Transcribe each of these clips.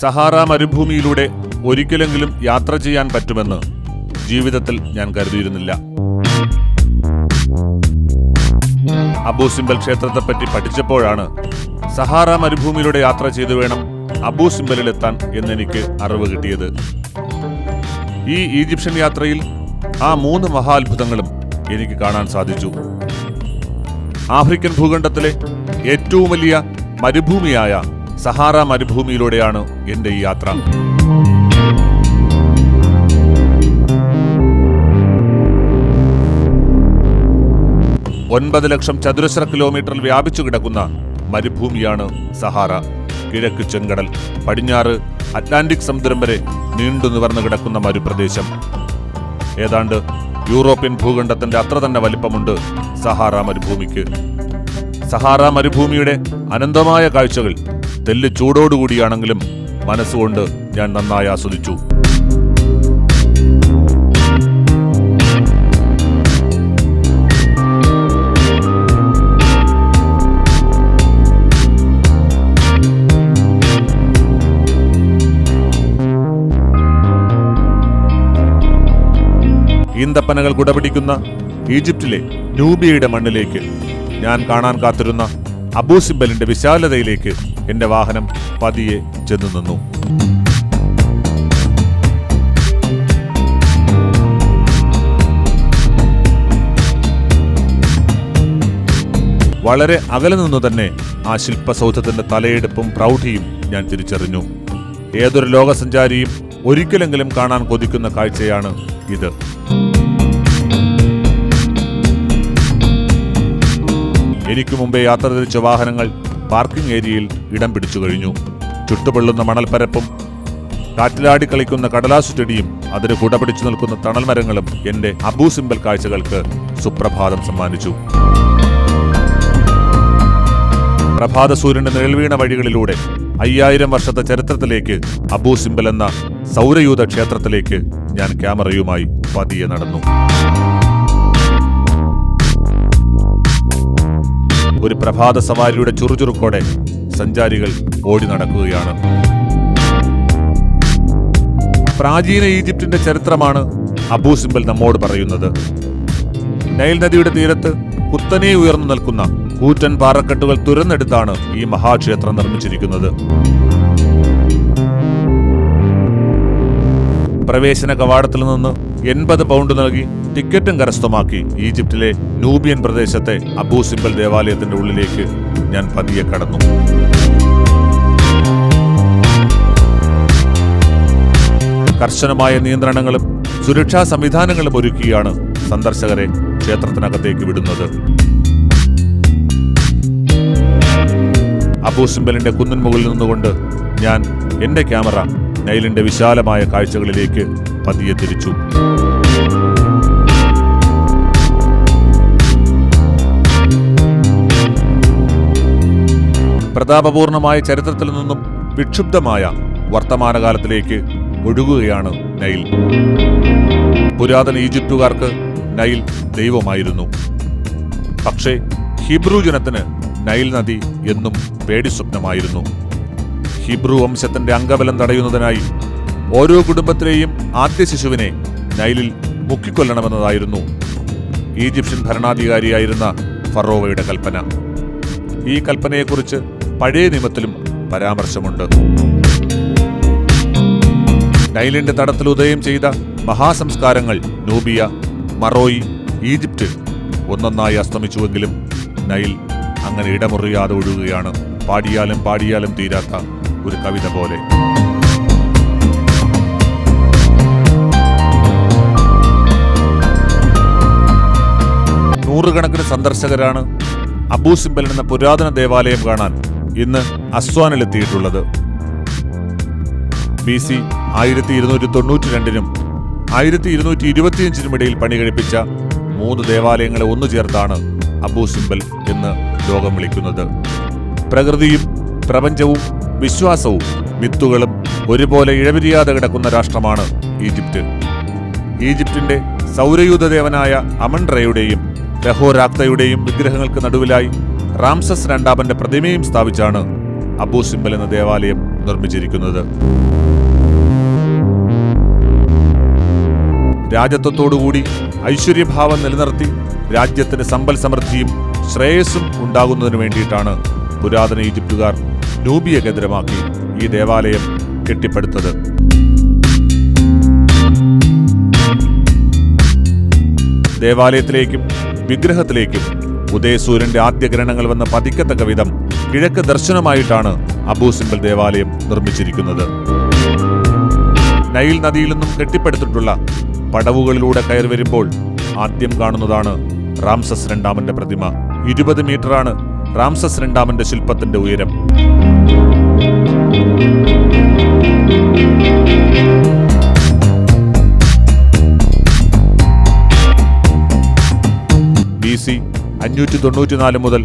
Sahara മരുഭൂമിയിലൂടെ ഒരിക്കലെങ്കിലും യാത്ര ചെയ്യാൻ പറ്റുമെന്ന് ജീവിതത്തിൽ ഞാൻ കരുതിയിരുന്നില്ല. അബൂസിംബൽ ക്ഷേത്രത്തെപ്പറ്റി പഠിച്ചപ്പോഴാണ് സഹാറ മരുഭൂമിയിലൂടെ യാത്ര ചെയ്തു വേണം അബൂസിംബലിലെത്താൻ എന്നെനിക്ക് അറിവ് കിട്ടിയത്. ഈ ഈജിപ്ഷ്യൻ യാത്രയിൽ ആ മൂന്ന് മഹാത്ഭുതങ്ങളും എനിക്ക് കാണാൻ സാധിച്ചു. ആഫ്രിക്കൻ ഭൂഖണ്ഡത്തിലെ ഏറ്റവും വലിയ മരുഭൂമിയായ സഹാറ മരുഭൂമിയിലൂടെയാണ് എന്റെ ഈ യാത്ര. ഒൻപത് ലക്ഷം ചതുരശ്ര കിലോമീറ്ററിൽ വ്യാപിച്ചു കിടക്കുന്ന മരുഭൂമിയാണ് സഹാറ. കിഴക്ക് ചെങ്കടൽ പടിഞ്ഞാറ് അറ്റ്ലാന്റിക് സമുദ്രം വരെ നീണ്ടു നിവർന്നു കിടക്കുന്ന മരുപ്രദേശം. ഏതാണ്ട് യൂറോപ്യൻ ഭൂഖണ്ഡത്തിന്റെ അത്ര തന്നെ വലിപ്പമുണ്ട് സഹാറ മരുഭൂമിക്ക്. സഹാറ മരുഭൂമിയുടെ അനന്തമായ കാഴ്ചകൾ തെല്ല് ചൂടോടുകൂടിയാണെങ്കിലും മനസ്സുകൊണ്ട് ഞാൻ നന്നായി ആസ്വദിച്ചു. ഈന്തപ്പനകൾ കുടപിടിക്കുന്ന ഈജിപ്തിലെ നൂബിയയുടെ മണ്ണിലേക്ക് ഞാൻ കാണാൻ കാത്തിരുന്ന അബൂസിബലിന്റെ വിശാലതയിലേക്ക് എന്റെ വാഹനം പതിയെ ചെന്നു നിന്നു. വളരെ അകലെ നിന്നു തന്നെ ആ ശില്പസൗധത്തിന്റെ തലയെടുപ്പും പ്രൗഢിയും ഞാൻ തിരിച്ചറിഞ്ഞു. ഏതൊരു ലോകസഞ്ചാരിയും ഒരിക്കലെങ്കിലും കാണാൻ കൊതിക്കുന്ന കാഴ്ചയാണ് ഇത്. എനിക്ക് മുമ്പേ യാത്ര തിരിച്ച വാഹനങ്ങൾ പാർക്കിംഗ് ഏരിയയിൽ ഇടം പിടിച്ചു കഴിഞ്ഞു. ചുട്ടുപൊള്ളുന്ന മണൽപ്പരപ്പും കാറ്റിലാടി കളിക്കുന്ന കടലാസു ചെടിയും അതിന് കുട പിടിച്ചു നിൽക്കുന്ന തണൽ മരങ്ങളും എന്റെ അബൂ സിംബൽ കാഴ്ചകൾക്ക് സുപ്രഭാതം സമ്മാനിച്ചു. പ്രഭാത സൂര്യന്റെ നിഴൽവീണ വഴികളിലൂടെ അയ്യായിരം വർഷത്തെ ചരിത്രത്തിലേക്ക് അബൂ സിംബൽ എന്ന സൗരയൂഥ ക്ഷേത്രത്തിലേക്ക് ഞാൻ ക്യാമറയുമായി പതിയെ നടന്നു. ഒരു പ്രഭാത സവാരിയുടെ ചുറുചുറുക്കോടെ സഞ്ചാരികൾ ഓടി നടക്കുകയാണ്. പ്രാചീന ഈജിപ്തിന്റെ ചരിത്രമാണ് അബൂ സിംബൽ നമ്മോട് പറയുന്നത്. നൈൽ നദിയുടെ തീരത്ത് കുത്തനെ ഉയർന്നു നിൽക്കുന്ന കൂറ്റൻ പാറക്കെട്ടുകൾ തുരന്നെടുത്താണ് ഈ മഹാക്ഷേത്രം നിർമ്മിച്ചിരിക്കുന്നത്. പ്രവേശന കവാടത്തിൽ നിന്ന് എൺപത് പൗണ്ട് നൽകി ടിക്കറ്റും കരസ്ഥമാക്കി ഈജിപ്തിലെ നൂബിയൻ പ്രദേശത്തെ അബൂ സിംബൽ ദേവാലയത്തിന്റെ ഉള്ളിലേക്ക് ഞാൻ പതിയെ കടന്നു. കർശനമായ നിയന്ത്രണങ്ങളും സുരക്ഷാ സംവിധാനങ്ങളും ഒരുക്കിയാണ് സന്ദർശകരെ ക്ഷേത്രത്തിനകത്തേക്ക് വിടുന്നത്. അബൂ സിംബലിന്റെ കുന്നിൻ മുകളിൽ നിന്നുകൊണ്ട് ഞാൻ എന്റെ ക്യാമറ നൈലിന്റെ വിശാലമായ കാഴ്ചകളിലേക്ക് പതിയെ തിരിച്ചു. പ്രതാപപൂർണമായ ചരിത്രത്തിൽ നിന്നും വിക്ഷുബ്ധമായ വർത്തമാനകാലത്തിലേക്ക് ഒഴുകുകയാണ് നൈൽ. പുരാതന ഈജിപ്തുകാർക്ക് നൈൽ ദൈവമായിരുന്നു. പക്ഷേ ഹിബ്രു ജനത്തിന് നൈൽ നദി എന്നും പേടി സ്വപ്നമായിരുന്നു. ഹിബ്രു വംശത്തിന്റെ അംഗബലം തടയുന്നതിനായി ഓരോ കുടുംബത്തിലെയും ആദ്യ ശിശുവിനെ നൈലിൽ മുക്കിക്കൊല്ലണമെന്നതായിരുന്നു ഈജിപ്ഷ്യൻ ഭരണാധികാരിയായിരുന്ന ഫറോവയുടെ കൽപ്പന. ഈ കൽപ്പനയെക്കുറിച്ച് പഴയ നിയമത്തിലും പരാമർശമുണ്ട്. നൈലിന്റെ തടത്തിൽ ഉദയം ചെയ്ത മഹാസംസ്കാരങ്ങൾ നൂബിയ മറോയി ഈജിപ്റ്റ് ഒന്നൊന്നായി അസ്തമിച്ചുവെങ്കിലും നൈൽ അങ്ങനെ ഇടമുറിയാതെ ഒഴുകുകയാണ്. പാടിയാലും പാടിയാലും തീരാത്ത ഒരു കവിത പോലെ. നൂറുകണക്കിന് സന്ദർശകരാണ് അബൂസിംബൽ എന്ന പുരാതന ദേവാലയം കാണാൻ ഇന്ന് അസ്വാനിലെത്തിയിട്ടുള്ളത്. ബി സി ആയിരത്തി ഇരുന്നൂറ്റി തൊണ്ണൂറ്റി രണ്ടിനും ആയിരത്തി ഇരുന്നൂറ്റി ഇരുപത്തിയഞ്ചിനും ഇടയിൽ പണി കഴിപ്പിച്ച മൂന്ന് ദേവാലയങ്ങളെ ഒന്നു ചേർത്താണ് അബൂ സിംബൽ എന്ന് ലോകം വിളിക്കുന്നത്. പ്രകൃതിയും പ്രപഞ്ചവും വിശ്വാസവും മിത്തുകളും ഒരുപോലെ ഇഴപിരിയാതെ കിടക്കുന്ന രാഷ്ട്രമാണ് ഈജിപ്റ്റ് ഈജിപ്തിന്റെ സൗരയൂഥദേവനായ അമൻറയുടെയും അമൺ റയുടെയും രഹോരാക്തയുടെയും വിഗ്രഹങ്ങൾക്ക് നടുവിലായി റാംസസ് രണ്ടാമന്റെ പ്രതിമയും സ്ഥാപിച്ചാണ് അബൂ സിംബൽ എന്ന ദേവാലയം നിർമ്മിച്ചിരിക്കുന്നത്. രാജത്വത്തോടുകൂടി ഐശ്വര്യഭാവം നിലനിർത്തി രാജ്യത്തിന്റെ സമ്പൽ സമൃദ്ധിയും ശ്രേയസ്സും ഉണ്ടാകുന്നതിന് വേണ്ടിയിട്ടാണ് പുരാതന ഈജിപ്തുകാർ നൂബിയ കേന്ദ്രമാക്കി ഈ ദേവാലയം കെട്ടിപ്പടുത്തത്. ദേവാലയത്തിലേക്കും വിഗ്രഹത്തിലേക്കും ഉദയസൂര്യന്റെ ആദ്യ ഗ്രഹണങ്ങൾ വന്ന പതിക്കത്തക്ക വിധം കിഴക്ക് ദർശനമായിട്ടാണ് അബൂ സിംബൽ ദേവാലയം നിർമ്മിച്ചിരിക്കുന്നത്. നൈൽ നദിയിൽ നിന്നും കെട്ടിപ്പടുത്തിട്ടുള്ള പടവുകളിലൂടെ കയറി വരുമ്പോൾ ആദ്യം കാണുന്നതാണ് റാംസസ് രണ്ടാമന്റെ പ്രതിമ. ഇരുപത് മീറ്ററാണ് റാംസസ് രണ്ടാമന്റെ ശില്പത്തിന്റെ ഉയരം. ബി സി അഞ്ഞൂറ്റി തൊണ്ണൂറ്റിനാല് മുതൽ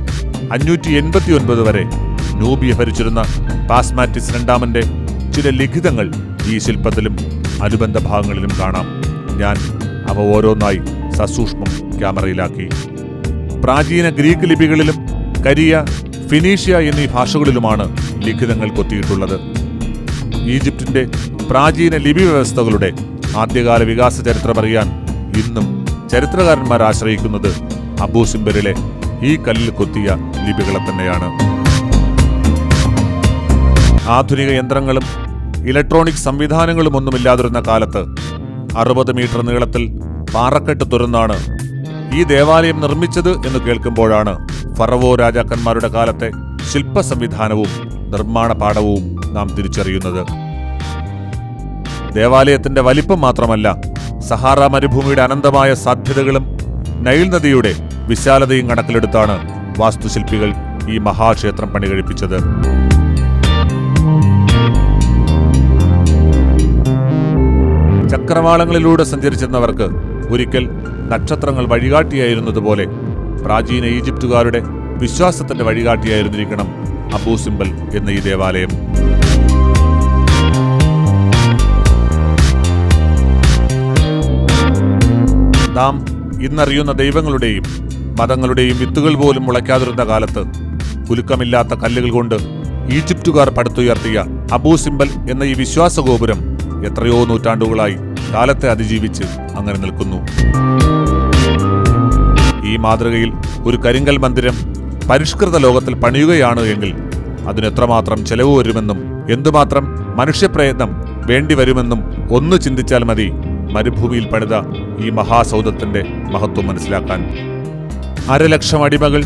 അഞ്ഞൂറ്റി എൺപത്തി ഒൻപത് വരെ നൂബിയ ഭരിച്ചിരുന്ന പാസ്മാറ്റിസ് രണ്ടാമന്റെ ചില ലിഖിതങ്ങൾ ഈ ശില്പത്തിലും അനുബന്ധ ഭാഗങ്ങളിലും കാണാം. ഞാൻ അവ ഓരോന്നായി സസൂക്ഷ്മം ക്യാമറയിലാക്കി. പ്രാചീന ഗ്രീക്ക് ലിപികളിലും കരിയ ഫിനീഷ്യ എന്നീ ഭാഷകളിലുമാണ് ലിഖിതങ്ങൾ കൊത്തിയിട്ടുള്ളത്. ഈജിപ്തിന്റെ പ്രാചീന ലിപി വ്യവസ്ഥകളുടെ ആദ്യകാല വികാസ ചരിത്രമറിയാൻ ഇന്നും ചരിത്രകാരന്മാർ ആശ്രയിക്കുന്നത് അബൂ സിംബലിലെ ഈ കല്ലിൽ കൊത്തിയ ലിപികളെ തന്നെയാണ്. ആധുനിക യന്ത്രങ്ങളും ഇലക്ട്രോണിക് സംവിധാനങ്ങളും ഒന്നുമില്ലാതിരുന്ന കാലത്ത് അറുപത് മീറ്റർ നീളത്തിൽ പാറക്കെട്ട് തുറന്നാണ് ഈ ദേവാലയം നിർമ്മിച്ചത് എന്ന് കേൾക്കുമ്പോഴാണ് ഫറവോ രാജാക്കന്മാരുടെ കാലത്തെ ശില്പ സംവിധാനവും നിർമ്മാണ പാഠവും നാം തിരിച്ചറിയുന്നത്. ദേവാലയത്തിന്റെ വലിപ്പം മാത്രമല്ല സഹാറ മരുഭൂമിയുടെ അനന്തമായ സാധ്യതകളും നൈൽ നദിയുടെ വിശാലതയും കണക്കിലെടുത്താണ് വാസ്തുശില്പികൾ ഈ മഹാക്ഷേത്രം പണി പണികഴിപ്പിച്ചത്. ചക്രവാളങ്ങളിലൂടെ സഞ്ചരിച്ചിരുന്നവർക്ക് ഒരിക്കൽ നക്ഷത്രങ്ങൾ വഴികാട്ടിയായിരുന്നതുപോലെ പ്രാചീന ഈജിപ്തുകാരുടെ വിശ്വാസത്തിന്റെ വഴികാട്ടിയായിരുന്നിരിക്കണം അബൂ സിംബൽ എന്ന ഈ ദേവാലയം. നാം ഇന്നറിയുന്ന ദൈവങ്ങളുടെയും മതങ്ങളുടെയും വിത്തുകൾ പോലും മുളയ്ക്കാതിരുന്ന കാലത്ത് കുലുക്കമില്ലാത്ത കല്ലുകൾ കൊണ്ട് ഈജിപ്തുകാർ പടുത്തുയർത്തിയ അബൂ സിംബൽ എന്ന ഈ വിശ്വാസഗോപുരം എത്രയോ നൂറ്റാണ്ടുകളായി കാലത്തെ അതിജീവിച്ച് അങ്ങനെ നിൽക്കുന്നു. ഈ മാതൃകയിൽ ഒരു കരിങ്കൽ മന്ദിരം പരിഷ്കൃത ലോകത്തിൽ പണിയുകയാണ് എങ്കിൽ അതിനെത്രമാത്രം ചെലവ് വരുമെന്നും എന്തുമാത്രം മനുഷ്യപ്രയത്നം വേണ്ടിവരുമെന്നും ഒന്ന് ചിന്തിച്ചാൽ മതി മരുഭൂമിയിൽ പണിത ഈ മഹാസൗദത്തിന്റെ മഹത്വം മനസ്സിലാക്കാൻ. അരലക്ഷം അടിമകൾ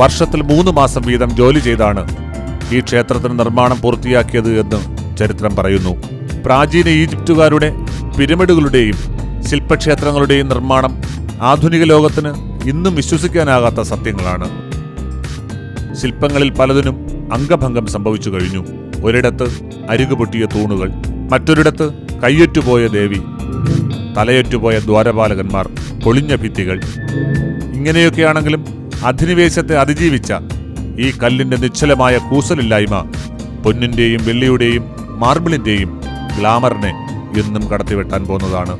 വർഷത്തിൽ മൂന്ന് മാസം വീതം ജോലി ചെയ്താണ് ഈ ക്ഷേത്രത്തിന് നിർമ്മാണം പൂർത്തിയാക്കിയത് എന്ന് ചരിത്രം പറയുന്നു. പ്രാചീന ഈജിപ്തുകാരുടെ പിരമിഡുകളുടെയും ശില്പക്ഷേത്രങ്ങളുടെയും നിർമ്മാണം ആധുനിക ലോകത്തിന് ഇന്നും വിശ്വസിക്കാനാകാത്ത സത്യങ്ങളാണ്. ശില്പങ്ങളിൽ പലതിനും അംഗഭംഗം സംഭവിച്ചു കഴിഞ്ഞു. ഒരിടത്ത് അരികുപൊട്ടിയ തൂണുകൾ മറ്റൊരിടത്ത് കയ്യൊറ്റുപോയ ദേവി തലയൊറ്റുപോയ ദ്വാരപാലകന്മാർ പൊളിഞ്ഞ ഭിത്തികൾ ഇങ്ങനെയൊക്കെയാണെങ്കിലും അധിനിവേശത്തെ അതിജീവിച്ച ഈ കല്ലിന്റെ നിശ്ചലമായ കൂസലില്ലായ്മ പൊന്നിന്റെയും വെള്ളിയുടെയും മാർബിളിന്റെയും ഗ്ലാമറിനെ എന്നും കടത്തിവെട്ടാൻ പോകുന്നതാണ്.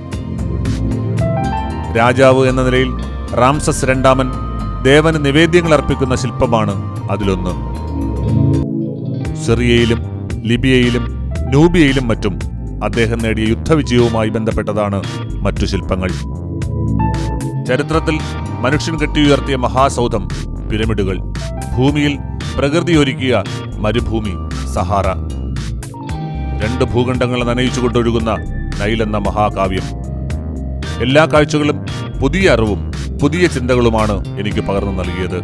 രാജാവ് എന്ന നിലയിൽ റാംസസ് രണ്ടാമൻ ദേവന് നിവേദ്യങ്ങൾ അർപ്പിക്കുന്ന ശില്പമാണ് അതിലൊന്ന്. സിറിയയിലും ലിബിയയിലും നൂബിയയിലും മറ്റും അദ്ദേഹം നേടിയ യുദ്ധവിജയവുമായി ബന്ധപ്പെട്ടതാണ് മറ്റു ശില്പങ്ങൾ. ചരിത്രത്തിൽ മനുഷ്യൻ കെട്ടിയുയർത്തിയ മഹാസൗധം പിരമിഡുകൾ ഭൂമിയിൽ പ്രകൃതി ഒരുക്കിയ മരുഭൂമി സഹാറ. രണ്ട് ഭൂഖണ്ഡങ്ങൾ നനയിച്ചുകൊണ്ടൊഴുകുന്ന നൈലെന്ന മഹാകാവ്യം. എല്ലാ കാഴ്ചകളും പുതിയ അറിവും പുതിയ ചിന്തകളുമാണ് എനിക്ക് പകർന്നു നൽകിയത്.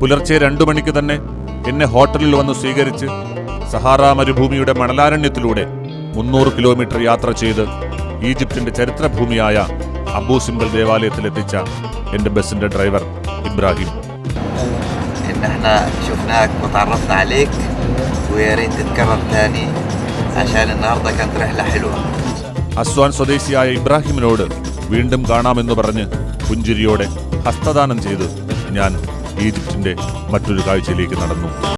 പുലർച്ചെ രണ്ടു മണിക്ക് തന്നെ എന്നെ ഹോട്ടലിൽ വന്ന് സ്വീകരിച്ച് സഹാറ മരുഭൂമിയുടെ മണലാരണ്യത്തിലൂടെ മുന്നൂറ് കിലോമീറ്റർ യാത്ര ചെയ്ത് ഈജിപ്തിന്റെ ചരിത്രഭൂമിയായ അബൂ സിംബൽ ദേവാലയത്തിലെത്തിച്ച എന്റെ ബസ്സിന്റെ ഡ്രൈവർ ഇബ്രാഹിം. അസ്വാൻ സ്വദേശിയായ ഇബ്രാഹിമിനോട് വീണ്ടും കാണാമെന്ന് പറഞ്ഞ് പുഞ്ചിരിയോടെ ഹസ്തദാനം ചെയ്ത് ഞാൻ ഈജിപ്തിന്റെ മറ്റൊരു കാഴ്ചയിലേക്ക് നടന്നു.